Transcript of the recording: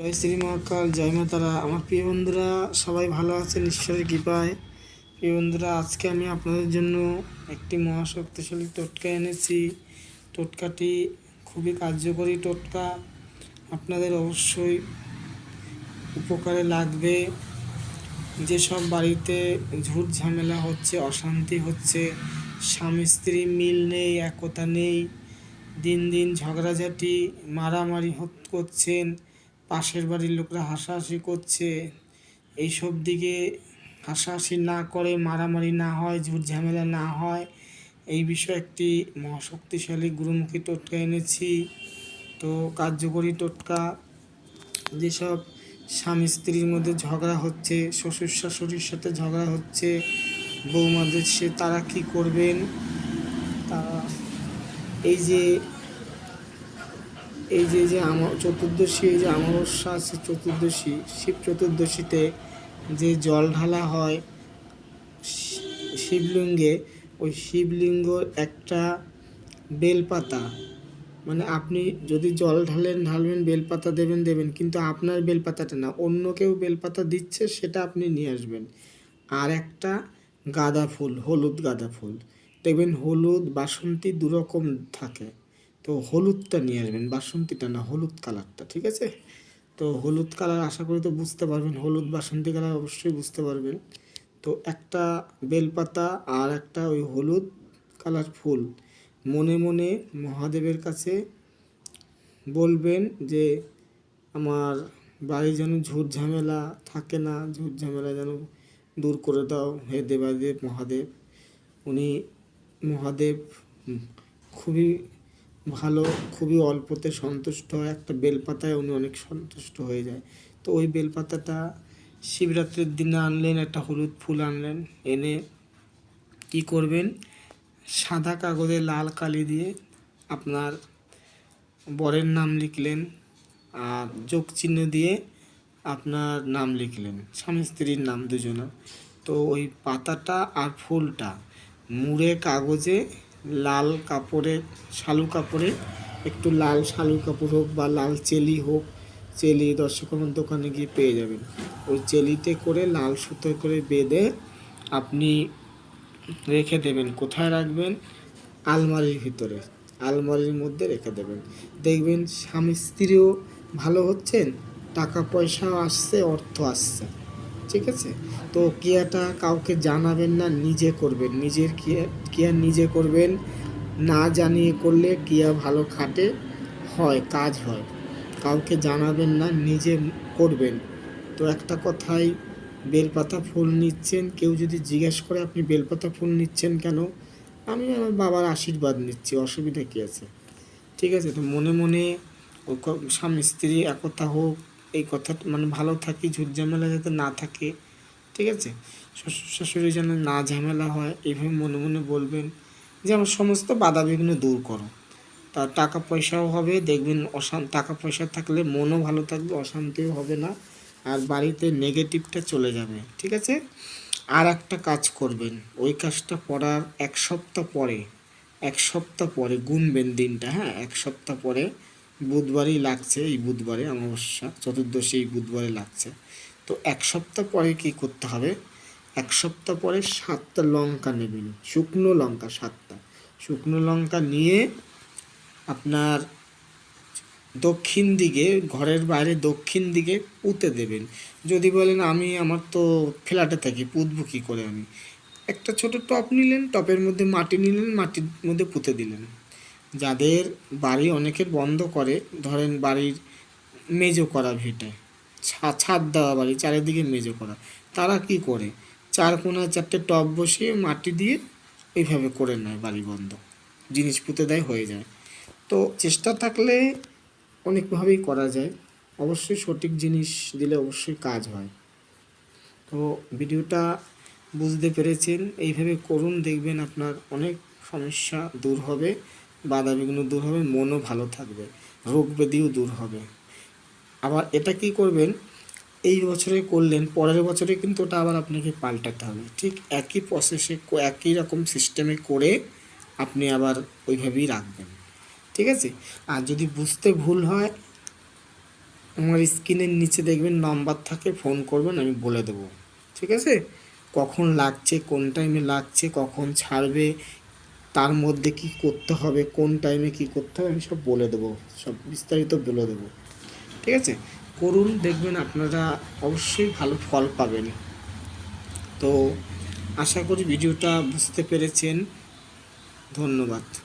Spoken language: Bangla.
জয় শ্রী মহাকাল জয় মা তারা আমার প্রিয় বন্ধুরা, সবাই ভালো আছেন? ঈশ্বরের কৃপায়। প্রিয় বন্ধুরা, আজকে আমি আপনাদের জন্য একটি মহাশক্তিশালী টোটকা এনেছি। টোটকাটি খুবই কার্যকরী টোটকা। আপনাদের অবশ্যই উপকারে লাগবে। যেসব বাড়িতে ঝুট ঝামেলা হচ্ছে, অশান্তি হচ্ছে, স্বামী স্ত্রী মিল নেই, একতা নেই, দিন দিন ঝগড়াঝাটি, মারামারি করছেন পাশের বাড়ির লোকরা হাসাহাসি করছে। এইসব দিকে হাসাহাসি না করে, মারামারি না হয় ঝুট ঝামেলা না হয়, এই বিষয়ে একটি মহাশক্তিশালী গুরুমুখী টোটকা এনেছি। তো কার্যকরী টোটকা, যেসব স্বামী স্ত্রীর মধ্যে ঝগড়া হচ্ছে, শ্বশুর শাশুড়ির সাথে ঝগড়া হচ্ছে, বৌমাদের সে তারা কি করবেন? তারা এই যে এই যে যে আমার চতুর্দশী, এই যে অমাবস্যা আছে, চতুর্দশী, শিব চতুর্দশীতে যে জল ঢালা হয় শিবলিঙ্গে, ওই শিবলিঙ্গ একটা বেলপাতা। মানে আপনি যদি জল ঢালেন, ঢালবেন, বেলপাতা দেবেন দেবেন, কিন্তু আপনার বেলপাতাটা না, অন্য কেউ বেলপাতা দিচ্ছে, সেটা আপনি নিয়ে আসবেন। আর একটা গাঁদা ফুল, হলুদ গাঁদা ফুল। দেখবেন হলুদ, বাসন্তী দুরকম থাকে। তো হলুদটা নিয়ে আসবেন, বাসন্তীটা না হলুদ কালারটা, ঠিক আছে? তো হলুদ কালার আশা করি তো বুঝতে পারবেন, হলুদ বাসন্তী কালার অবশ্যই বুঝতে পারবেন। তো একটা বেলপাতা আর একটা ওই হলুদ কালার ফুল, মনে মনে মহাদেবের কাছে বলবেন যে, আমার বাড়ি যেন ঝুট ঝামেলা থাকে না, ঝুট ঝামেলা যেন দূর করে দাও হে দেবাদেব মহাদেব। উনি মহাদেব, খুবই ভালো, খুবই অল্পতে সন্তুষ্ট হয়। একটা বেলপাতায় উনি অনেক সন্তুষ্ট হয়ে যায়। তো ওই বেলপাতাটা শিবরাত্রির দিনে আনলেন, একটা হলুদ ফুল আনলেন। এনে কি করবেন? সাদা কাগজে লাল কালি দিয়ে আপনার বরের নাম লিখলেন আর যোগ চিহ্ন দিয়ে আপনার নাম লিখলেন। স্বামী স্ত্রীর নাম দুজনের। তো ওই পাতাটা আর ফুলটা মুড়ে কাগজে লাল কাপড়ে, শালু কাপড়ে, একটু লাল শালু কাপড় হোক বা লাল চেলি হোক, চেলি দর্শকের দোকানে গিয়ে পেয়ে যাবেন। ওই চেলিতে করে লাল সুতো করে বেঁধে আপনি রেখে দেবেন। কোথায় রাখবেন? আলমারির ভিতরে। আলমারির মধ্যে রেখে দেবেন। দেখবেন স্বামী স্ত্রীও ভালো হচ্ছেন, টাকা পয়সাও আসছে, অর্থ আসছে। ঠিক আছে? তো ক্রিয়াটা কাউকে জানাবেন না, নিজে করবেন। নিজের ক্রিয়া ক্রিয়া নিজে করবেন, না জানিয়ে করলে কেয়া ভালো খাটে হয়, কাজ হয়। কাউকে জানাবেন না, নিজে করবেন। তো একটা কথাই, বেলপাতা ফুল নিচ্ছেন, কেউ যদি জিজ্ঞেস করে, আপনি বেলপাতা ফুল নিচ্ছেন কেন? আমি আমার বাবার আশীর্বাদ নিচ্ছি, অসুবিধা কী আছে? ঠিক আছে? তো মনে মনে স্বামী স্ত্রী, একতা হোক এই কথা মানে ভালো থাকি, ঝুট ঝামেলা যাতে না থাকে, ঠিক আছে? শ্বশুর, শাশুড়ি যেন না ঝামেলা হয়, এইভাবে মনে মনে বলবেন যে আমার সমস্ত বাধা বিঘ্ন দূর করো। তা টাকা পয়সাও হবে, দেখবেন অশান, টাকা পয়সা থাকলে মনও ভালো থাকবে, অশান্তিও হবে না, আর বাড়িতে নেগেটিভটা চলে যাবে, ঠিক আছে? আর একটা কাজ করবেন, ওই কাজটা করার এক সপ্তাহ পরে, এক সপ্তাহ পরে গুনবেন দিনটা হ্যাঁ? এক সপ্তাহ পরে বুধবারই লাগছে, এই বুধবারে, অমাবস্যা, চতুর্দশী এই বুধবারে লাগছে। তো এক সপ্তাহ পরে কি করতে হবে? এক সপ্তাহ পরে সাতটা লঙ্কা নেবেন শুকনো লঙ্কা সাতটা। শুকনো লঙ্কা নিয়ে আপনার দক্ষিণ দিকে, ঘরের বাইরে দক্ষিণ দিকে পুঁতে দেবেন। যদি বলেন, আমি আমার তো ফ্ল্যাটে থাকি, পুঁতবো কী করে আমি? একটা ছোট টপ নিলেন, টপের মধ্যে মাটি নিলেন, মাটির মধ্যে পুঁতে দিলেন। যাদের বাড়ি অনেকের বন্ধ করে, ধরেন বাড়ির মেজো করা ভিটে ছাদ দেওয়া বাড়ি, চারিদিকে মেজো করা, তারা কি করে? চার কোনায় চারটে টব বসিয়ে মাটি দিয়ে এইভাবে করে নেয় বাড়ি বন্ধ। জিনিস পুঁতে দেয়, হয়ে যায়। তো চেষ্টা থাকলে অনেকভাবেই করা যায়। অবশ্যই সঠিক জিনিস দিলে অবশ্যই কাজ হয়। তো ভিডিওটা বুঝতে পেরেছেন। এইভাবে করুন, দেখবেন আপনার অনেক সমস্যা দূর হবে। বাধা বিঘ্ন দূর হবে, মনও ভালো থাকবে, রোগ ব্যাধিও দূর হবে। আবার এটা কি করবেন? এই বছরে করলেন, পরের বছরে কিন্তু ওটা আবার আপনাকে পাল্টাতে হবে। ঠিক একই প্রসেসে একই রকম সিস্টেমে করে আপনি আবার ওইভাবেই রাখবেন। ঠিক আছে? আর যদি বুঝতে ভুল হয়, আমার স্ক্রিনের নিচে দেখবেন নাম্বার থাকে, ফোন করবেন, আমি বলে দেবো। ঠিক আছে? কখন লাগছে, কোন টাইমে লাগছে, কখন ছাড়বে তার মধ্যে কি করতে হবে, কোন টাইমে কি করতে হবে, আমি সব বলে দেবো, সব বিস্তারিত বলে দেবো। ঠিক আছে? করুন, দেখবেন আপনারা অবশ্যই ভালো ফল পাবেন। তো আশা করি ভিডিওটা বুঝতে পেরেছেন। ধন্যবাদ।